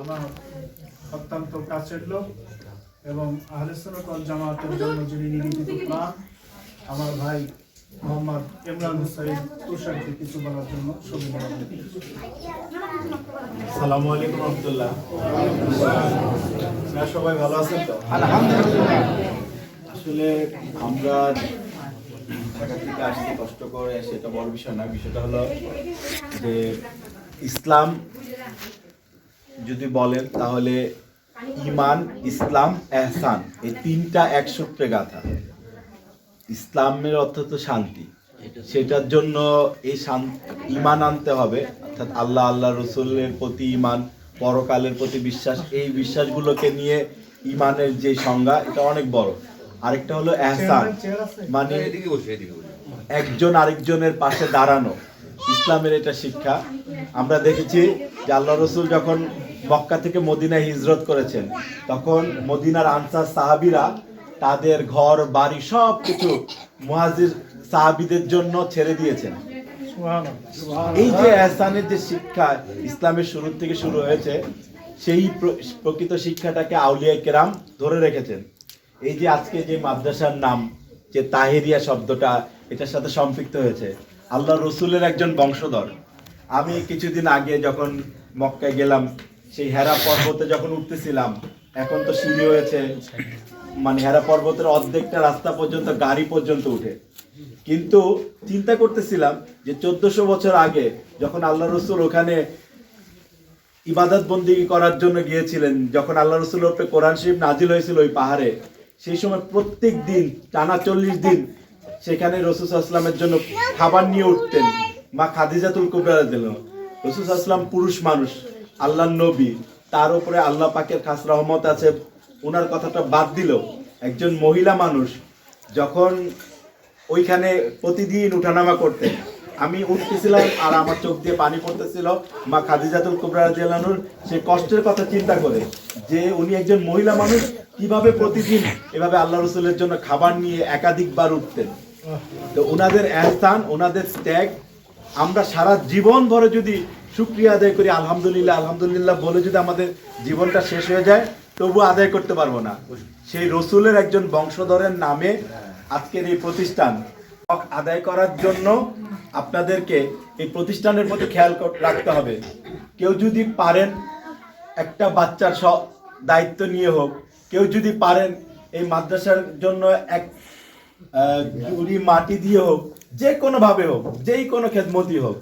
আমার অত্যন্ত কাছের লোক এবং আহলেসনত জামাতের জন্য যিনি নিবেদিত প্রাণ আমার ভাই মোহাম্মদ ইমরান হুসাইন তুষারকে কিছু বলার জন্য সুবিধা সালামু আলাইকুম রহমতুল্লাহ। আপনারা সবাই ভালো আছেন তো? আসলে আমরা ঢাকা থেকে আসছি কষ্ট করে সেটা বড় বিষয় না। বিষয়টা হলো যে ইসলাম যদি বলেন তাহলে ইমান ইসলাম, এহসান, এই তিনটা এক সূত্রে গাথা। ইসলামের অর্থ তো শান্তি। সেটার জন্য এই ইমান আনতে হবে, অর্থাৎ আল্লাহ আল্লাহ রসুলের প্রতি ইমান পরকালের প্রতি বিশ্বাস, এই বিশ্বাসগুলোকে নিয়ে ইমানের যে সংজ্ঞা, এটা অনেক বড়। আরেকটা হলো এহসান। মানে একজন আরেকজনের পাশে দাঁড়ানো। ইসলামের এটা শিক্ষা। আমরা দেখেছি যে আল্লাহ রসুল যখন মক্কা থেকে মদিনায় হিজরত করেছেন। তখন মদিনার আনসার সাহাবিরা তাদের ঘর বাড়ি সব কিছু মুহাজির সাহাবিদের জন্য ছেড়ে দিয়েছেন। এই যে এহসানের যে শিক্ষা ইসলামের শুরু থেকে শুরু হয়েছে সেই প্রকৃত শিক্ষাটাকে আউলিয়া কেরাম ধরে রেখেছেন। এই যে আজকে যে মাদ্রাসার নাম যে তাহেরিয়া শব্দটা এটার সাথে সম্পৃক্ত হয়েছে। আল্লাহ রসুলের একজন বংশধর। আমি কিছুদিন আগে যখন মক্কায় গেলাম সেই হেরা পর্বতে যখন উঠতেছিলাম, এখন তো সিঁড়ি হয়েছে। মানে হেরা পর্বতের অর্ধেকটা রাস্তা পর্যন্ত গাড়ি পর্যন্ত উঠে। কিন্তু চিন্তা করতেছিলাম যে চোদ্দশো বছর আগে যখন আল্লাহ রসুল ওখানে ইবাদত বন্দি করার জন্য গিয়েছিলেন, যখন আল্লাহ রসুল উপরে কোরআন শরীফ নাজিল হয়েছিল ওই পাহাড়ে, সেই সময় প্রত্যেক দিন, টানা চল্লিশ দিন সেখানে রসুল আসলামের জন্য খাবার নিয়ে উঠতেন। মা খাদিজাতুল কুবরা দিল রসুল আসলাম পুরুষ মানুষ। আল্লাহ নবী, তার উপরে আল্লাহ পাকের খাস রহমত আছে। ওনার কথাটা বাদ দিলেও একজন মহিলা মানুষ যখন ওইখানে প্রতিদিন উঠানামা করতেন, আমি উঠতেছিলাম আর আমার চোখ দিয়ে পানি পড়তেছিল, মা খাদিজাতুল কুবরা জেলানুর সে কষ্টের কথা চিন্তা করে যে উনি একজন মহিলা মানুষ কীভাবে প্রতিদিন এভাবে আল্লাহ রসুলের জন্য খাবার নিয়ে একাধিকবার উঠতেন। তো ওনাদের এহসান ওনাদের ত্যাগ, আমরা সারা জীবন ভরে যদি শুক্রিয়া আদায় করি, আলহামদুলিল্লাহ আলহামদুলিল্লাহ বলে যদি আমাদের জীবনটা শেষ হয়ে যায় তবু আদায় করতে পারব না। সেই রসুলের একজন বংশধরের নামে আজকের এই প্রতিষ্ঠান। আদায় করার জন্য আপনাদেরকে এই প্রতিষ্ঠানের প্রতি খেয়াল রাখতে হবে। কেউ যদি পারেন একটা বাচ্চার দায়িত্ব নিয়ে হোক, কেউ যদি পারেন এই মাদ্রাসার জন্য এক ঝুড়ি মাটি দিয়ে হোক, যে কোনোভাবে হোক, যেই কোনো খেদমতি হোক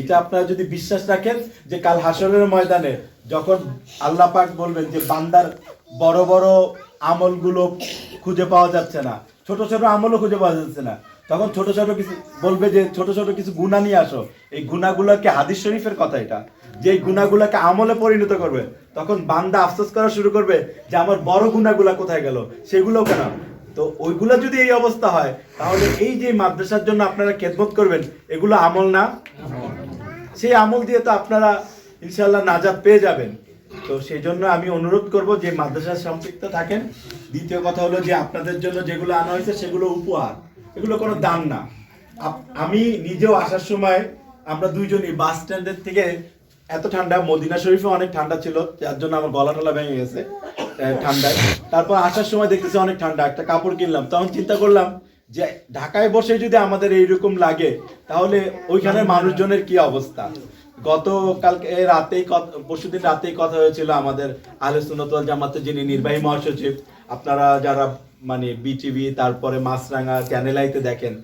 এটা আপনারা যদি বিশ্বাস রাখেন যে কাল হাসরের ময়দানে যখন আল্লাহ পাক বলবেন যে বান্দার বড় বড় আমলগুলো খুঁজে পাওয়া যাচ্ছে না, ছোট ছোট আমলও খুঁজে পাওয়া যাচ্ছে না, তখন ছোট ছোট কিছু বলবে যে ছোট ছোট কিছু গুণা নিয়ে আসো। এই গুণাগুলোকে হাদিস শরীফের কথা এটা, যে এই গুণাগুলোকে আমলে পরিণত করবে, তখন বান্দা আফসোস করা শুরু করবে যে আমার বড় গুণাগুলা কোথায় গেল সেগুলো কেন? তো ওইগুলো যদি এই অবস্থা হয়, তাহলে এই যে মাদ্রাসার জন্য আপনারা খেদমত করবেন, এগুলো আমল না? সেই আমল দিয়ে তো আপনারা ইনশাল্লাহ নাজাত পেয়ে যাবেন। তো সেই জন্য আমি অনুরোধ করব যে মাদ্রাসার সম্পৃক্ত থাকেন। দ্বিতীয় কথা হলো যে আপনাদের জন্য যেগুলো আনা হয়েছে সেগুলো উপহার। এগুলো কোনো দাম না। আমি নিজেও আসার সময় আমরা দুইজনই বাস স্ট্যান্ডের থেকে এত ঠান্ডা, মদিনা শরীফে অনেক ঠান্ডা ছিল, যার জন্য আমার গলা টলা ভেঙে গেছে ঠান্ডায়। তারপর আসার সময় দেখতেছি অনেক ঠান্ডা, একটা কাপড় কিনলাম। তখন চিন্তা করলাম যে ঢাকায় বসে যদি আমাদের এইরকম লাগে, তাহলে ওইখানে মানুষজনের কি অবস্থা? গতকালকে রাতেই পরশুদিন রাতেই কথা হয়েছিল আমাদের আহলে সুন্নতল জামাতের যিনি নির্বাহী মহাসচিব, আপনারা যারা মানে বিটিভি তারপরে মাছরাঙা চ্যানেল আইতে দেখেন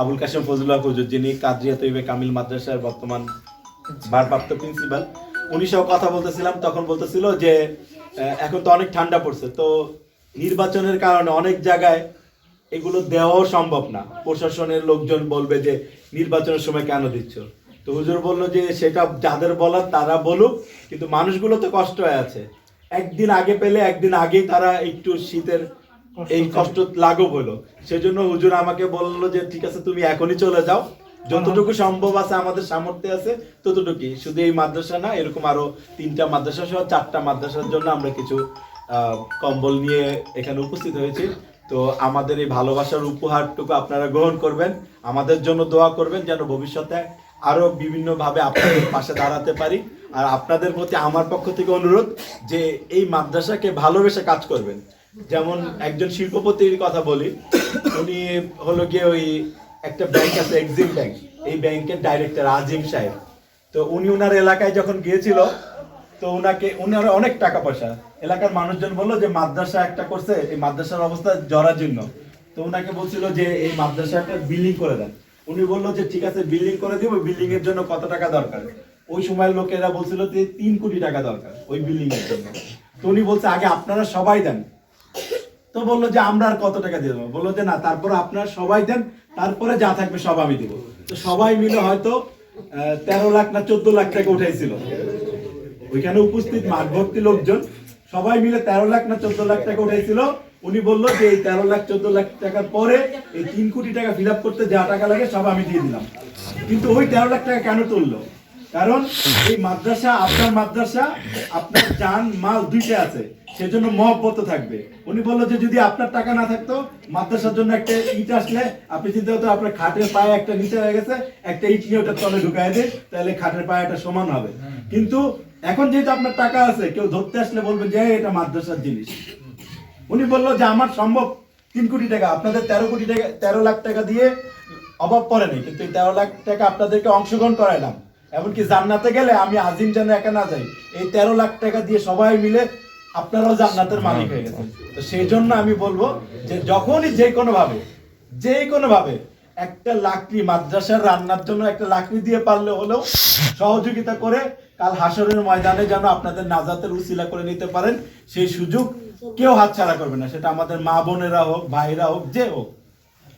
আবুল কাশেম ফজলুল্লাহ হুজুর, যিনি কাদরিয়া তৈবে কামিল মাদ্রাসার বর্তমান ভারপ্রাপ্ত প্রিন্সিপাল উনি সহ কথা বলতেছিলাম, তখন বলতেছিল যে এখন তো অনেক ঠান্ডা পড়ছে, তো নির্বাচনের কারণে অনেক জায়গায় এগুলো দেওয়াও সম্ভব না। প্রশাসনের লোকজন বলবে যে নির্বাচনের সময় কেন দিচ্ছ? তো হুজুর বলল যে সেটা যাদের বলার তারা বলুক কিন্তু মানুষগুলো তো কষ্ট হয়ে আছে। একদিন আগে পেলে একদিন আগেই তারা একটু শীতের এই কষ্ট লাঘব হলো। সেজন্য হুজুর আমাকে বলল যে ঠিক আছে তুমি এখনই চলে যাও। যতটুকু সম্ভব আছে আমাদের সামর্থ্য আছে ততটুকুই। শুধু এই মাদ্রাসা না এরকম আরও তিনটা মাদ্রাসা সহ চারটা মাদ্রাসার জন্য আমরা কিছু আহ, কম্বল নিয়ে এখানে উপস্থিত হয়েছি। তো আমাদের এই ভালোবাসার উপহারটুকু আপনারা গ্রহণ করবেন। আমাদের জন্য দোয়া করবেন যেন ভবিষ্যতে আরও বিভিন্ন ভাবে আপনাদের পাশে দাঁড়াতে পারি। আর আপনাদের প্রতি আমার পক্ষ থেকে অনুরোধ যে এই মাদ্রাসাকে ভালোবেসে কাজ করবেন। যেমন একজন শিল্পপতির কথা বলি, উনি হলো গিয়ে ওই একটা ব্যাংক আছে এক্সিম ব্যাংক এই ব্যাংকের ডাইরেক্টর আজিম সাহেব। তো উনি ওনার এলাকায় যখন গিয়েছিল তো ওনাকে উনার অনেক টাকা পয়সা। এলাকার মানুষজন বলল যে, মাদ্রাসা একটা করছে, এই মাদ্রাসার অবস্থা জরাজীর্ণ। তো উনাকে বলছিল যে, এই মাদ্রাসাটা বিল্ডিং করে দেন। উনি বলল যে, ঠিক আছে, বিল্ডিং করে দিব বিল্ডিং এর জন্য কত টাকা দরকার? ওই সময়ের লোকেরা বলছিল যে, তিন কোটি টাকা দরকার ওই বিল্ডিং এর জন্য। তো উনি বলছে, আগে আপনারা সবাই দেন। তো বলল যে, আমরা আর কত টাকা দিয়ে দেবো? বলল যে, না, তারপরে আপনারা সবাই দেন, তারপরে যা থাকবে সব আমি দিব। তো সবাই মিলে হয়তো তেরো লাখ না চোদ্দ লাখ টাকা উঠাইছিল। ওইখানে উপস্থিত মাঠ ভর্তি লোকজন, সবাই মিলে তেরো লাখ না চোদ্দ লাখ টাকা উঠাইছিল। উনি বলল যে এই তেরো লাখ, চোদ্দ লাখ টাকার পরে এই তিন কোটি টাকা ফিল করতে যা টাকা লাগে সব আমি দিয়ে দিলাম। কিন্তু ওই তেরো লাখ টাকা কেন তুললো? কারণ এই মাদ্রাসা, আপনার মাদ্রাসা, আপনার জান মাল দুইটা আছে, সেজন্য মহব্বত থাকবে। উনি বলল যে যদি আপনার টাকা না থাকতো, মাদ্রাসার জন্য একটা ইট আসলে, আপনি চিন্তা করতে আপনার খাটের পায়ে একটা নিচে হয়ে গেছে, একটা ইট নিয়ে ওটার তলে ঢুকাই দেয় তাহলে খাটের পায়ে একটা সমান হবে। কিন্তু এখন যেহেতু আপনার টাকা আছে, কেউ ধরতে আসলে বলবে যে এটা মাদ্রাসার জিনিস। উনি বলল যে, আমার সম্ভব তিন কোটি টাকা, আপনাদের তেরো কোটি টাকা, তেরো লাখ টাকা দিয়ে অভাব পড়েনি কিন্তু তেরো লাখ টাকা আপনাদেরকে অংশগ্রহণ করাইলাম। এমনকি জান্নাতে গেলে আমি আজিম যেন একা না যাই, এই তেরো লাখ টাকা দিয়ে সবাই মিলে আপনারাও জান্নাতের মালিক হয়ে গেছেন। তো সেই জন্য আমি বলব যে, যখনই যে কোনো ভাবে যে কোনো ভাবে একটা লাকড়ি, মাদ্রাসার রান্নার জন্য একটা লাকড়ি দিয়ে পারলে হলেও সহযোগিতা করে কাল হাসরের ময়দানে যেন আপনাদের নাজাতের উসিলা করে নিতে পারেন, সেই সুযোগ কেউ হাতছাড়া করবে না। সেটা আমাদের মা বোনেরা হোক, ভাইরা হোক, যে হোক।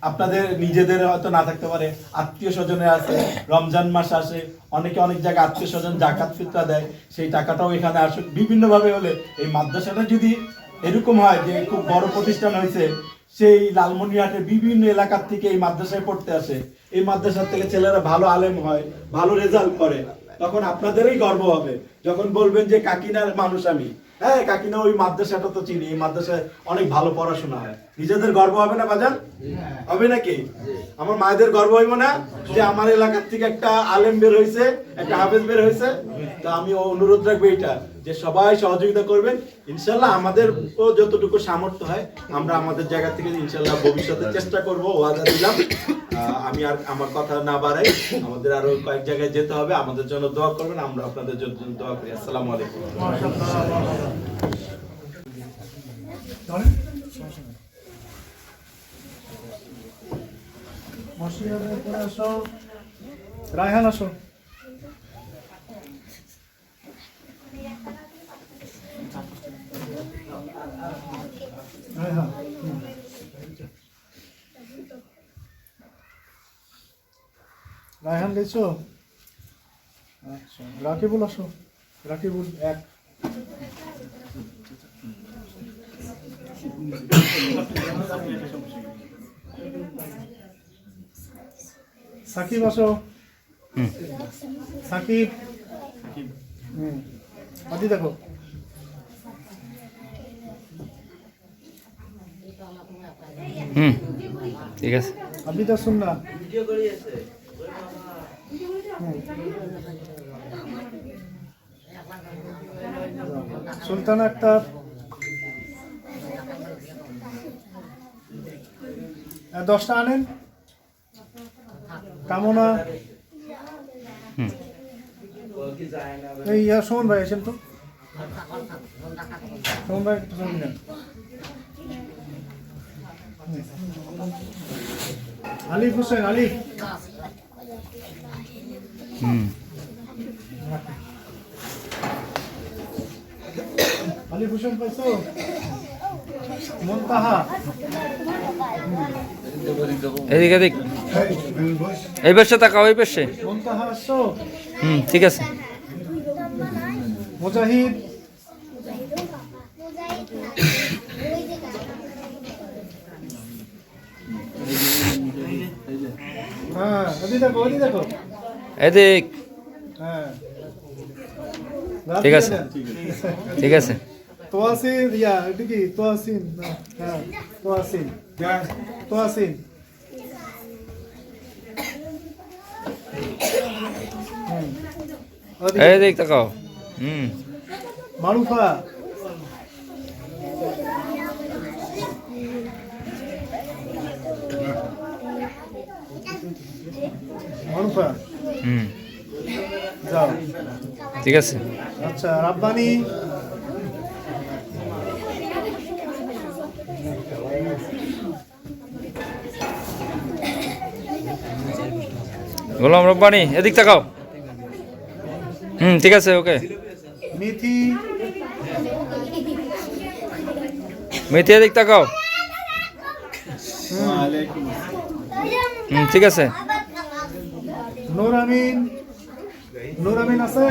আপনাদের নিজেদের হয়তো না থাকতে পারে, আত্মীয় স্বজনে আছে, রমজান মাস আসে, অনেকে অনেক জায়গায় আত্মীয় স্বজন জাকাত ফিতরা দেয়, সেই টাকাটাও এখানে আসুক। বিভিন্ন ভাবে হলে এই মাদ্রাসাটা যদি এরকম হয় যে খুব বড় প্রতিষ্ঠান হয়েছে সেই লালমনিরহাটের বিভিন্ন এলাকার থেকে এই মাদ্রাসায় পড়তে আসে, এই মাদ্রাসার থেকে ছেলেরা ভালো আলেম হয়, ভালো রেজাল্ট করে, তখন আপনাদেরই গর্ব হবে। যখন বলবেন যে, কাকিনার মানুষ আমি। হ্যাঁ কাকিনা ওই মাদ্রাসাটা তো চিনি, এই মাদ্রাসায় অনেক ভালো পড়াশোনা হয়। নিজেদের গর্ব হবে না বাজান? হবে নাকি? আমার মায়েদের গর্ব হইব না যে আমার এলাকার থেকে একটা আলেম বের হয়েছে একটা হাফেজ বের হয়েছে। তো আমি অনুরোধ রাখব এটা যে সবাই সহযোগিতা করবেন। ইনশাল্লাহ আমাদের যতটুকু সামর্থ্য হয় আমরা আমাদের জায়গা থেকে ইনশাল্লাহ ভবিষ্যতে চেষ্টা করব ওয়াদা দিলাম। আমি আর আমার কথা না বাড়াই আমাদের আরও কয়েক জায়গায় যেতে হবে আমাদের জন্য দোয়া করবেন আমরা আপনাদের জন্য দোয়া করি। আসসালামু আলাইকুম মসজিদের উপরে রায়হান আসো। রায়হান গেছো? আচ্ছা রাকিবুল আসো। রাকিবুল এক। সাকিব আসো। সাকিব। হুম। আদি দেখো। হুম ঠিক আছে। আদি তো শুন না। সুলতান আক্তার। দশটা আনেন। কামনা। এই ইয়া সুমন ভাই আছেন তো? সুমন ভাই একটু ছবি নেন। আলিফ হোসেন আলিফ। হুম। আলিফ হোসেন পাইছো মন্তাহা। এদিক এদিক। এই পাশে তাকাও এই পাশে। হুম ঠিক আছে। মুজাহিদ। হ্যাঁ এদিক হ্যাঁ। ঠিক আছে। ঠিক আছে। তোয়াসিন ইয়া এটা কি? তোয়াসিন হ্যাঁ তোয়াসিন। তোয়াসিন। এই দিক তাকাও। হুম। মারুফা। মারুফা। হুম। যাও। ঠিক আছে। আচ্ছা রাব্বানি। গোলাম রব্বানি এদিক তাকাও। হুম ঠিক আছে ওকে। মিথি। মেথি এদিক তাকাও। হুম ঠিক আছে। নূর আমিন নূর আমিন আছে?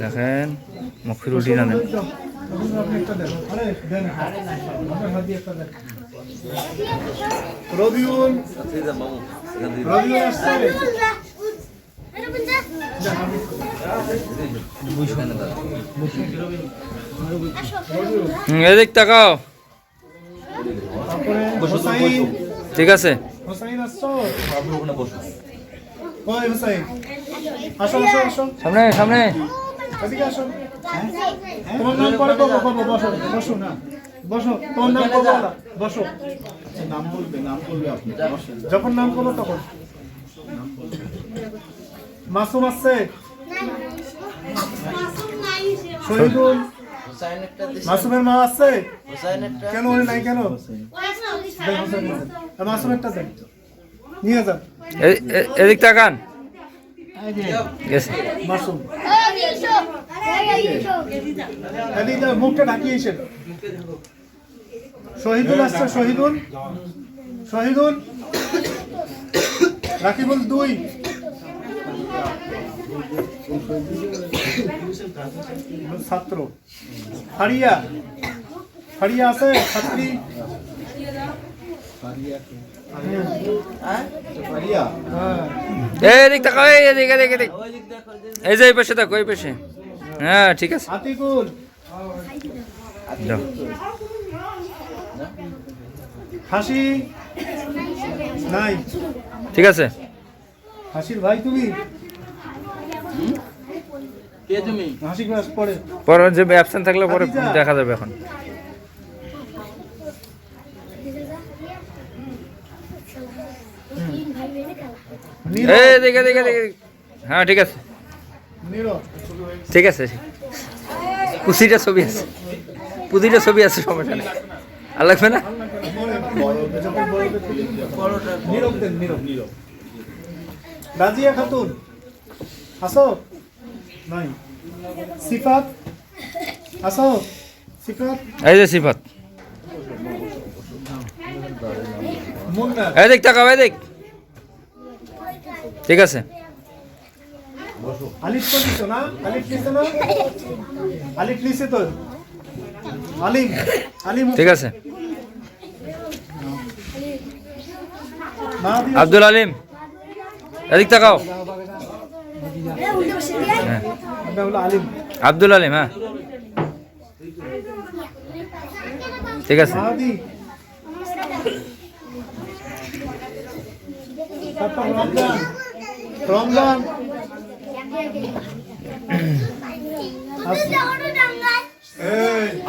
দেখেন মুখের উল্টি না দেন। রবিউল। রবিউল আসছে এদিক তাকাও। ঠিক আছে। সামনে সামনে তোমার নাম পরে বসো না। বসো তোমার নাম করব না বসো। নাম বলবে নাম বলবে আপনি। যখন নাম করব তখন। মাসুম আসছে? শহীদুল? মাসুমের মা আছে কেন ওরে নাই কেন? মাসুমেরটা দেন। নিয়ে যান। এদিক তাকান। মাসুম। মুখটা ঢাকিয়ে এসে। শহীদুল আসছে শহীদুল। শহীদুল। রাকিবুল দুই। ছাত্র। ফারিয়া। ফারিয়া আছে ছাত্রী। হ্যাঁ। এই যে এই পাশে তাকো এই পাশে। হ্যাঁ ঠিক আছে। আতিকুল। হাসি? নাই। ঠিক আছে। হাসির ভাই তুমি? কে তুমি? হাসি ক্লাস পড়ে পরে যে অ্যাবসেন্ট থাকলে পরে দেখা যাবে এখন। এই এদিক এদিক এদিক। হ্যাঁ ঠিক আছে। ঠিক আছে ছবি আছে। পুঁতিটা ছবি আছে সমস্যা নেই। আর লাগবে না? নীরব দেন নীরব নীরব রাজিয়া খাতুন আসো নাই সিফাত আসো সিফাত এই যে সিফাত। এই দিক ঠিক আছে। আলিফ তো নিছো না? আলিফ না? আলিফ নিছে তো আলিম আলিম। ঠিক আছে। আব্দুল আলিম এদিক তাকাও। হ্যাঁ। আব্দুল আলিম হ্যাঁ। ঠিক আছে। রমজান।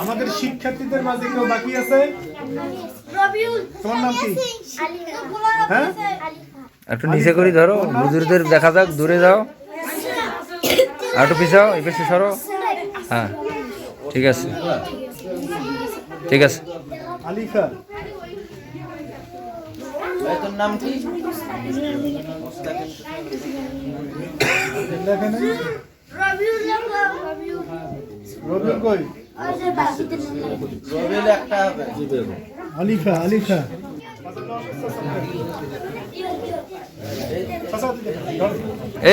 আমাদের শিক্ষার্থীদের মাঝে কেউ বাকি আছে? তোমার নাম কি? হ্যাঁ? একটু নিচে করে ধরো হুজুরদের দেখা যাক দূরে যাও। আর একটু পিছাও এই পাশে সরো। হ্যাঁ ঠিক আছে। ঠিক আছে। আলিফা। তোর নাম কি? দেখেন রবিউল কই?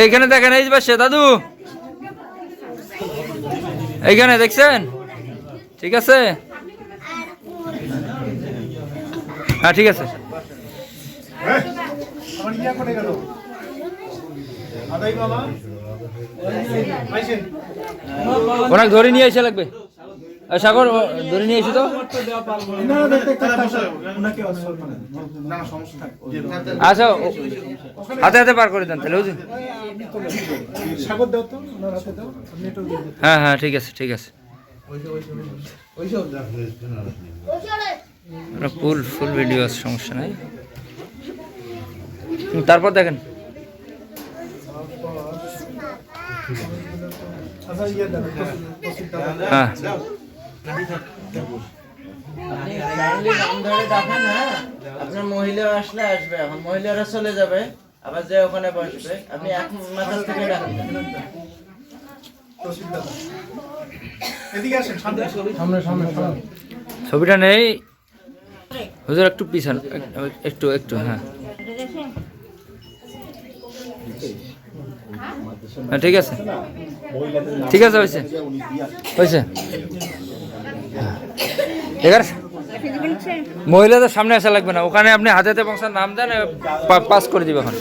এইখানে দেখেন, এই পাশে, দাদু। এইখানে দেখছেন? ঠিক আছে? হ্যাঁ ঠিক আছে। ওনাকে ধরে নিয়ে এসে লাগবে। সাগর ধরে নিয়ে এসো তো। আচ্ছা ও- হাতে হাতে পার করে দেন তাহলে বুঝুন। হ্যাঁ হ্যাঁ ঠিক আছে ঠিক আছে। ফুল ফুল ভিডিও আছে সমস্যা নাই। তারপর দেখেন। আচ্ছা ইয়ে হ্যাঁ। আপনার মহিলা আসলে আসবে এখন মহিলারা চলে যাবে আবার যে ওখানে বসবে আপনি এক মাথার থেকে ছবিটা নেই। হুজুর, একটু পিছন, একটু একটু হ্যাঁ। হ্যাঁ ঠিক আছে। ঠিক আছে, হয়েছে। হয়েছে। ঠিক আছে মহিলাদের সামনে আসা লাগবে না। ওখানে আপনি হাতে হাতে বংশার নাম দেন পাস করে দিবে এখন।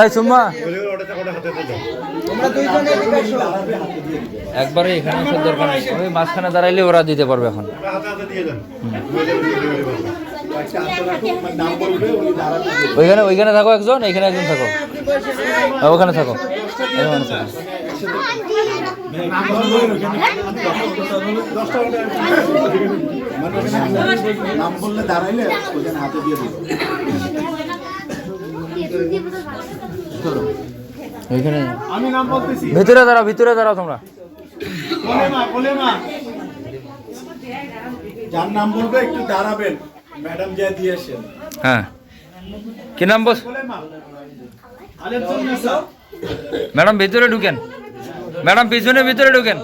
এই সুম্মা। একবারে এখানে আসার দরকার নেই। ওই মাঝখানে দাঁড়াইলে ওরা দিতে পারবে এখন। দাঁড়াবে। ওইখানে ওইখানে থাকো একজন এইখানে একজন থাকো। হ্যাঁ, ওখানে থাকো। ওখানে থাকো নাম বললে দাঁড়াইলে ওখানে হাতে দিয়ে দিবে। ওইখানে আমি নাম বলতেছি। ভিতরে দাঁড়াও ভিতরে দাঁড়াও তোমরা। যার নাম বলবে একটু দাঁড়াবেন। ম্যাডাম যা দিয়েছেন হ্যাঁ। কি নাম বস? ম্যাডাম ভিতরে ঢুকেন। ম্যাডাম পিছনে ভিতরে ঢুকেন।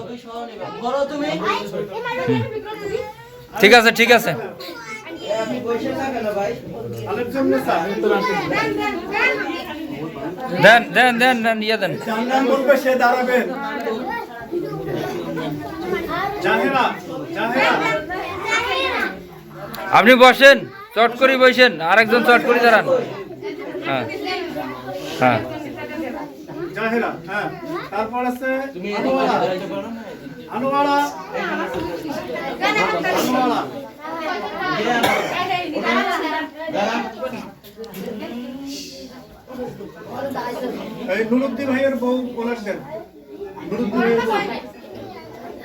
ঠিক আছে ঠিক আছে। দেন দেন দেন দেন ইয়ে দেন। সে দাঁড়াবেন। আপনি বসেন চট করে বসেন আরেকজন চট করে দাঁড়ান। হ্যাঁ হ্যাঁ। হ্যাঁ। তারপর আছে আনোয়ারা। আনোয়ারা। এই নুরুদ্দিন ভাইয়ের বউ বলার দেন নুরুদ্দিন ভাইয়ের বউ।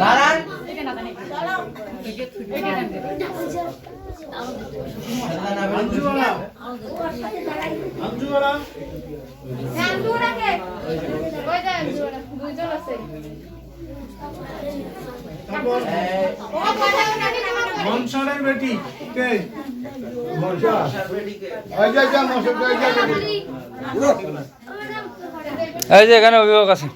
দাঁড়ান। মনসারের বেটি কে? এই যে এখানে অভিভাবক আছে।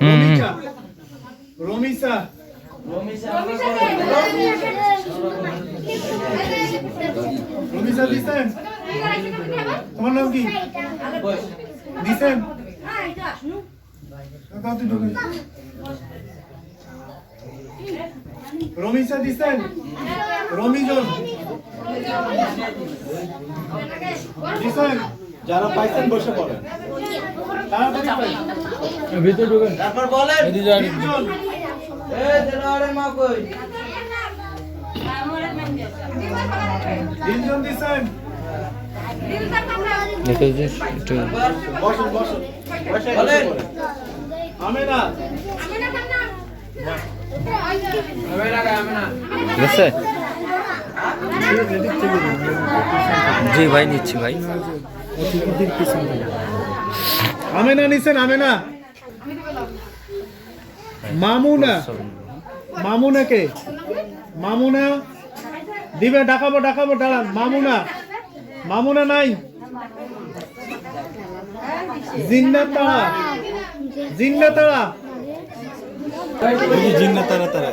হুম। রমিসা রমিসা। রমিসা দিছেন তোমার নাম কি? ঢুকে। রমিসা দিছেন রমিজন। দিছেন যারা পাইছেন বসে পড়েন। তাড়াতাড়ি পাই তারপর বলেন তিনজন। এ দেলোয়ারের মা কই? তিনজন দিছেন? দেখে যে একটু বসেন বসেন। বসে বলেন। আমেনা। ঠিক আছে জি ভাই নিচ্ছি ভাই। আমেনা নিছেন আমেনা। মামুনা। মামুনা কে মামুনা দিবে ডাকাবো ডাকাবো দাঁড়ান। মামুনা। মামুনা নাই। জিন্না তারা। জিন্না তারা। জিন্না তারা তারা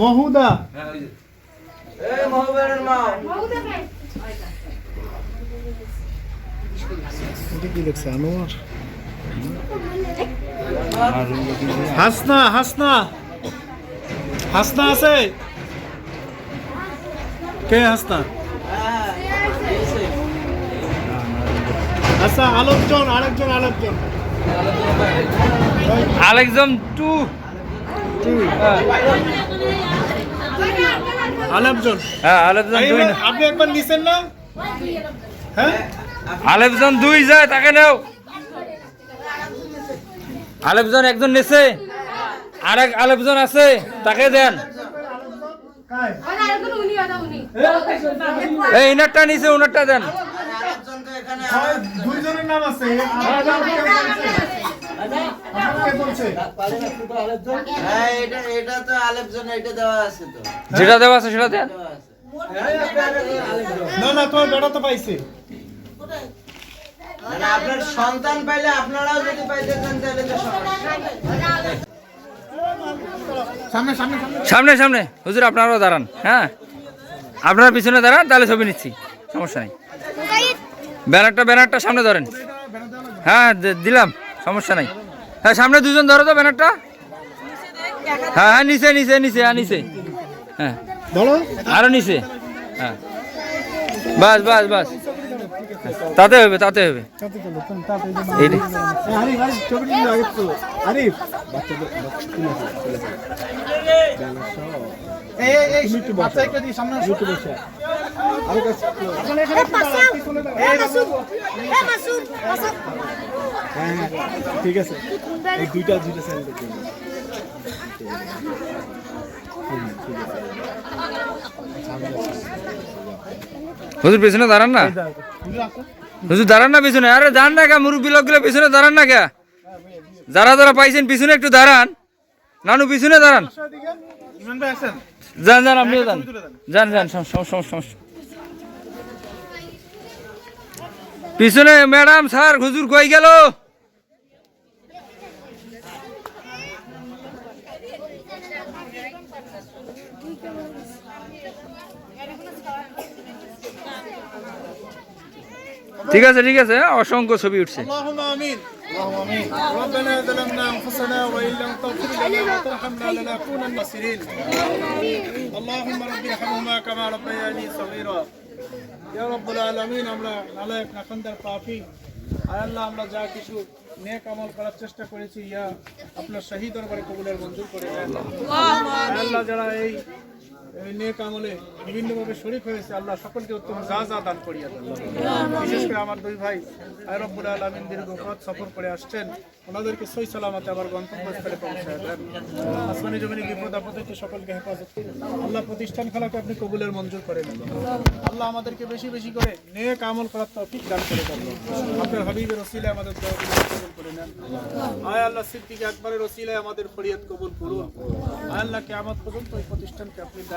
মহুদা। এই মহবের মা। হাসনা হাসনা। হাসনা আছে? কে হাসনা? আচ্ছা আলোকজন আরেকজন আলোকজন আলেকজম টু। আলোকজন হ্যাঁ আলেকজন দুই আপনি একবার নিছেন না? হ্যাঁ? দুই যায় তাকে নাও। আলেকজন একজন নেছে আরেক আলেকজন আছে তাকে দেন। এই ইনারটা নিছে ওনারটা দেন। আরেকজন তো এখানে দুইজনের নাম আছে। যেটা দেওয়া আছে সেটা দেন। না না তোমার বেটা তো পাইছে। মানে আপনার সন্তান পাইলে আপনারাও যদি পাইতে চান তাহলে তো সমস্যা সামনে সামনে সামনে। সামনে সামনে। হুজুর আপনারাও দাঁড়ান হ্যাঁ? আপনারা পিছনে দাঁড়ান তাহলে ছবি নিচ্ছি। সমস্যা নেই। ব্যানারটা ব্যানারটা সামনে ধরেন। হ্যাঁ দিলাম সমস্যা নাই। হ্যাঁ সামনে দুজন ধরো তো ব্যানারটা। হ্যাঁ হ্যাঁ নিচে নিচে নিচে হ্যাঁ নিচে। হ্যাঁ। আরও নিচে। হ্যাঁ। বাস বাস বাস। তাতে হবে তাতে হবে। আরিফ। এই এই বাচ্চা একটা দিয়ে সামনে বসে। আরে কাছে। হ্যাঁ হ্যাঁ ঠিক আছে। এই দুইটা দুইটা হুজুর পেছনে দাঁড়ান না। হুজুর দাঁড়ান না পিছনে। আরে দাঁড়ান না কে মুরব্বী লোকগুলো পিছনে দাঁড়ান না কে যারা যারা পাইছেন পিছনে একটু দাঁড়ান। নানু পিছনে দাঁড়ান। যান যান আপনিও যান। যান যান সম- সম- সম- সমস্যা। পিছনে ম্যাডাম স্যার হুজুর কই গেল? ঠিক আছে ঠিক আছে, অসংখ্য ছবি উঠছে। আমরা যা কিছু করার চেষ্টা করেছি, ইয়া আপনার শহীদ দরবারে কবুলের মঞ্জুর করে আল্লাহ, যারা এই নেক আমলে বিভিন্নভাবে হয়েছে। আল্লাহ সকলকে যা যা দান আমার দুই ভাই সফর করে ওনাদেরকে আবার সকলকে হেফাজত আল্লাহ প্রতিষ্ঠান খেলাকে আপনি কবুলের মঞ্জুর করে নেন আল্লাহ আমাদেরকে বেশি বেশি করে নেক আমল করার তৌফিক দান করে আপনার হাবিবের ওসিলে আমাদের কবুল করে নেন। আয় আল্লাহ সিদ্দিক আকবরের ওসিলায় আমাদের ফরিয়াদ কবুল করুন। আয় আল্লাহ কিয়ামত পর্যন্ত এই প্রতিষ্ঠানকে আপনি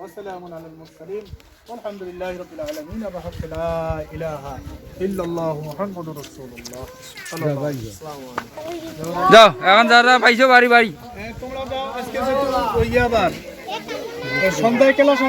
وسلام على المرسلين والحمد لله رب العالمين بحق لا إله إلا الله محمد رسول الله صلى الله عليه وسلم যাও এখন যারা পাইছো বাড়ি বাড়ি তোমরা যাও আজকে যেহেতু ইয়ে আবার সন্ধ্যায় ক্লাস আছে